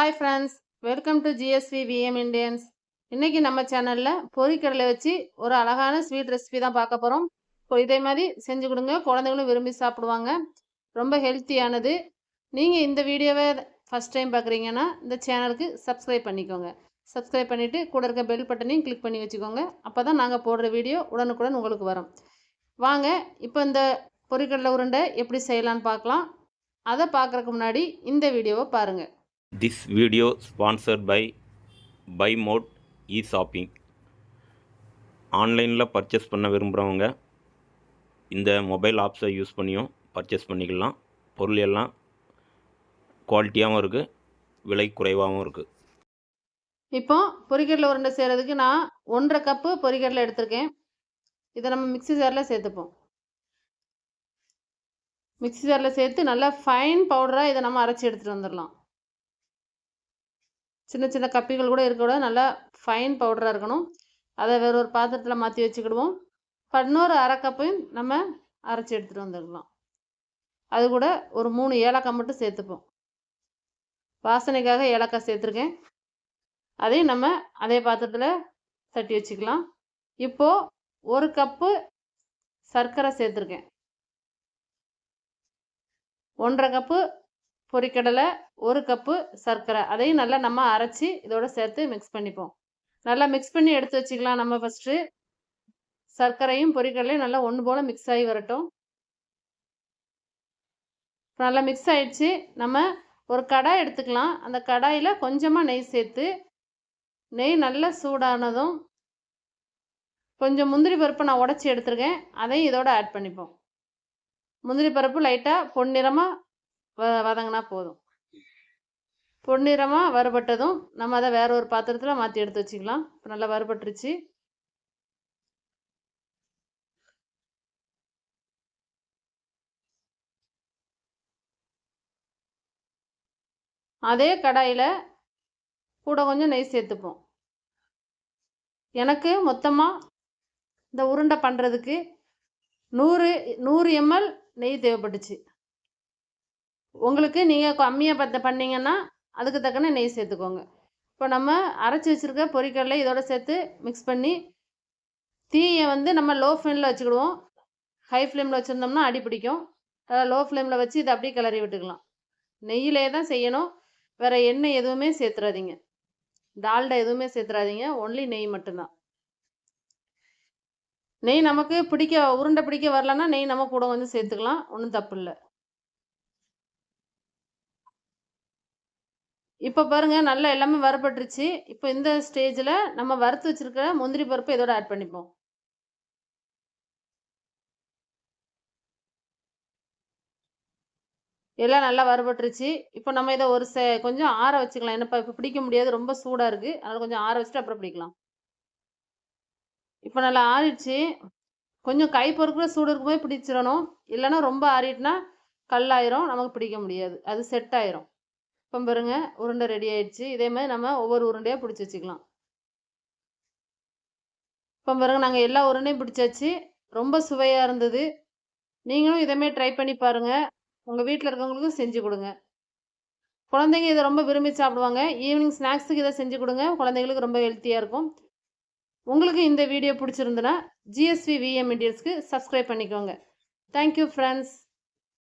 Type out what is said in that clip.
Hi friends welcome to GSV VM Indians இன்றைக்கி நம்ம சேனலில் பொறிக்கடலை வச்சு ஒரு அழகான ஸ்வீட் ரெசிபி தான் பார்க்க போகிறோம் இப்போ இதே மாதிரி செஞ்சு கொடுங்க. குழந்தைங்களும் விரும்பி சாப்பிடுவாங்க. ரொம்ப ஹெல்த்தியானது நீங்கள் இந்த வீடியோவை ஃபஸ்ட் டைம் பார்க்குறீங்கன்னா இந்த சேனலுக்கு சப்ஸ்கிரைப் பண்ணிக்கோங்க. சப்ஸ்கிரைப் பண்ணிவிட்டு கூட இருக்க பெல் பட்டனையும் கிளிக் பண்ணி வச்சுக்கோங்க. அப்போ தான் நாங்கள் போடுற வீடியோ உடனுக்குடன் உங்களுக்கு வரும். வாங்க இப்போ இந்த பொறிக்கடலை உருண்டை எப்படி செய்யலான்னு பார்க்கலாம். அதை பார்க்குறக்கு முன்னாடி இந்த வீடியோவை பாருங்கள் this video sponsored by by mode e shopping ஆன்லைனில் பர்ச்சேஸ் பண்ண விரும்புகிறவங்க இந்த மொபைல் ஆப்ஸை யூஸ் பண்ணியும் பர்ச்சேஸ் பண்ணிக்கலாம். பொருள் எல்லாம் குவாலிட்டியாகவும் இருக்குது விலை குறைவாகவும் இருக்குது இப்போ பொரிக்கடலை உருண்டை செய்கிறதுக்கு நான் ஒன்றரை கப்பு பொரிக்கடலை எடுத்திருக்கேன். இதை நம்ம மிக்ஸி ஜாரில் சேர்த்துப்போம். மிக்ஸி ஜாரில் சேர்த்து நல்லா ஃபைன் பவுடராக இதை நம்ம அரைச்சி எடுத்துகிட்டு வந்துடலாம். சின்ன சின்ன கப்பிகள் கூட இருக்கக்கூடாது நல்லா ஃபைன் பவுடராக இருக்கணும். அதை வேற ஒரு பாத்திரத்தில் மாற்றி வச்சுக்கிடுவோம். இன்னொரு அரை கப்பையும் நம்ம அரைச்சி எடுத்துகிட்டு வந்துடலாம். அது கூட ஒரு மூணு ஏலக்காய் மட்டும் சேர்த்துப்போம். வாசனைக்காக ஏலக்காய் சேர்த்துருக்கேன். அதையும் நம்ம அதே பாத்திரத்தில் தட்டி வச்சுக்கலாம். இப்போது ஒரு கப்பு சர்க்கரை சேர்த்துருக்கேன். ஒன்றரை கப்பு பொரிக்கடலை ஒரு கப்பு சர்க்கரை அதையும் நல்லா நம்ம அரைச்சி இதோட சேர்த்து மிக்ஸ் பண்ணிப்போம். நல்லா மிக்ஸ் பண்ணி எடுத்து வச்சுக்கலாம் நம்ம ஃபஸ்ட்டு சர்க்கரையும் பொரிக்கடலையும் நல்லா ஒன்று போல் மிக்ஸ் ஆகி வரட்டும். நல்லா மிக்ஸ் ஆகிடுச்சு நம்ம ஒரு கடாய் எடுத்துக்கலாம். அந்த கடாயில் கொஞ்சமாக நெய் சேர்த்து நெய் நல்லா சூடானதும் கொஞ்சம் முந்திரி பருப்பு நான் உடச்சி எடுத்துருக்கேன். அதையும் இதோட ஆட் பண்ணிப்போம். முந்திரி பருப்பு லைட்டாக பொன்னிறமாக வ வதங்கினா போதும். பொன்னிறமாக வறுபட்டதும் நம்ம அதை வேற ஒரு பாத்திரத்தில் மாற்றி எடுத்து வச்சுக்கலாம். இப்போ நல்லா வறுபட்டுருச்சு. அதே கடாயில் கூட கொஞ்சம் நெய் சேர்த்துப்போம். எனக்கு மொத்தமாக இந்த உருண்டை பண்ணுறதுக்கு நூறு நூறு எம்எல் நெய் தேவைப்பட்டுச்சு. உங்களுக்கு நீங்கள் கம்மியாக பத்த பண்ணிங்கன்னா அதுக்கு தக்கன நெய் சேர்த்துக்கோங்க. இப்போ நம்ம அரைச்சி வச்சுருக்க பொரிக்கடலை இதோட சேர்த்து மிக்ஸ் பண்ணி தீயை வந்து நம்ம லோ ஃப்ளேமில் வச்சுக்கிடுவோம். ஹை ஃப்ளேமில் வச்சுருந்தோம்னா அடி பிடிக்கும். லோ ஃப்ளேமில் வச்சு இதை அப்படியே கிளறி விட்டுக்கலாம். நெய்யிலே தான் செய்யணும். வேறு எண்ணெய் எதுவுமே சேர்த்துறாதீங்க. டால்டா எதுவுமே சேர்த்துறாதீங்க. ஒன்லி நெய் மட்டும்தான். நெய் நமக்கு பிடிக்க உருண்டை பிடிக்க வரலன்னா நெய் நம்ம கூட வந்து சேர்த்துக்கலாம். ஒன்றும் தப்பு இல்லை. இப்போ பாருங்கள் நல்லா எல்லாமே வரப்பட்டுருச்சு இப்போ இந்த ஸ்டேஜில் நம்ம வறுத்து வச்சுருக்கிற முந்திரி பருப்பு இதோட ஆட் பண்ணிப்போம். எல்லாம் நல்லா வறுபட்டுருச்சு. இப்போ நம்ம இதை ஒரு சே கொஞ்சம் ஆற வச்சுக்கலாம். என்னப்பா இப்போ பிடிக்க முடியாது. ரொம்ப சூடாக இருக்குது அதனால் கொஞ்சம் ஆற வச்சுட்டு அப்புறம் பிடிக்கலாம். இப்போ நல்லா ஆறிடுச்சு. கொஞ்சம் கை பொறுக்கிற சூடு இருக்கும்போது பிடிச்சிடணும். இல்லைன்னா ரொம்ப ஆறிட்டுனா கல்லாயிரும். நமக்கு பிடிக்க முடியாது. அது செட் ஆயிரும். இப்போ பாருங்க உருண்டை ரெடி ஆயிடுச்சு. இதே மாதிரி நம்ம ஒவ்வொரு உருண்டையாக பிடிச்சி வச்சுக்கலாம். இப்போ பாருங்க நாங்கள் எல்லா உருண்டையும் பிடிச்சாச்சு. ரொம்ப சுவையாக இருந்தது. நீங்களும் இதேமாரி ட்ரை பண்ணி பாருங்கள் உங்கள் வீட்டில் இருக்கவங்களுக்கும் செஞ்சு கொடுங்க. குழந்தைங்க இதை ரொம்ப விரும்பி சாப்பிடுவாங்க. ஈவினிங் ஸ்நாக்ஸுக்கு இதை செஞ்சு கொடுங்க. குழந்தைங்களுக்கு ரொம்ப ஹெல்த்தியாக இருக்கும். உங்களுக்கு இந்த வீடியோ பிடிச்சிருந்துன்னா ஜிஎஸ்வி விஎம் இண்டியன்ஸ்க்கு சப்ஸ்கிரைப் பண்ணிக்கோங்க. Thank you friends